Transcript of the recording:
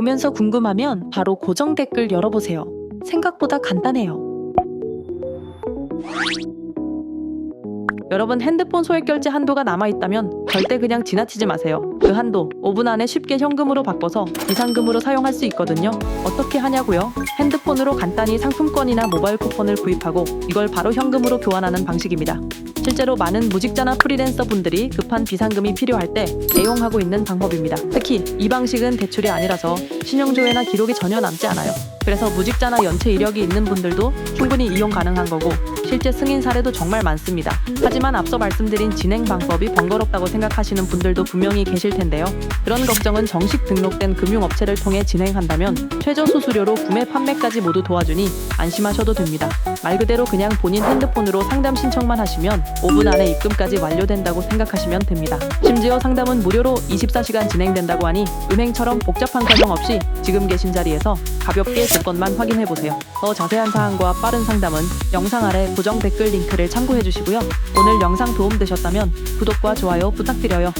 보면서 궁금하면 바로 고정 댓글 열어보세요. 생각보다 간단해요. 여러분 핸드폰 소액 결제 한도가 남아있다면 절대 그냥 지나치지 마세요. 그 한도 5분 안에 쉽게 현금으로 바꿔서 비상금으로 사용할 수 있거든요. 어떻게 하냐고요? 핸드폰으로 간단히 상품권이나 모바일 쿠폰을 구입하고 이걸 바로 현금으로 교환하는 방식입니다. 실제로 많은 무직자나 프리랜서 분들이 급한 비상금이 필요할 때 애용하고 있는 방법입니다. 특히 이 방식은 대출이 아니라서 신용조회나 기록이 전혀 남지 않아요. 그래서 무직자나 연체 이력이 있는 분들도 충분히 이용 가능한 거고 실제 승인 사례도 정말 많습니다. 하지만 앞서 말씀드린 진행 방법이 번거롭다고 생각하시는 분들도 분명히 계실 텐데요. 그런 걱정은 정식 등록된 금융업체를 통해 진행한다면 최저 수수료로 구매 판매까지 모두 도와주니 안심하셔도 됩니다. 말 그대로 그냥 본인 핸드폰으로 상담 신청만 하시면 5분 안에 입금까지 완료된다고 생각하시면 됩니다. 심지어 상담은 무료로 24시간 진행된다고 하니 은행처럼 복잡한 과정 없이 지금 계신 자리에서 가볍게 조건만 확인해 보세요. 더 자세한 사항과 빠른 상담은 영상 아래 고정 댓글 링크를 참고해 주시고요. 오늘 영상 도움 되셨다면 구독과 좋아요 부탁드려요.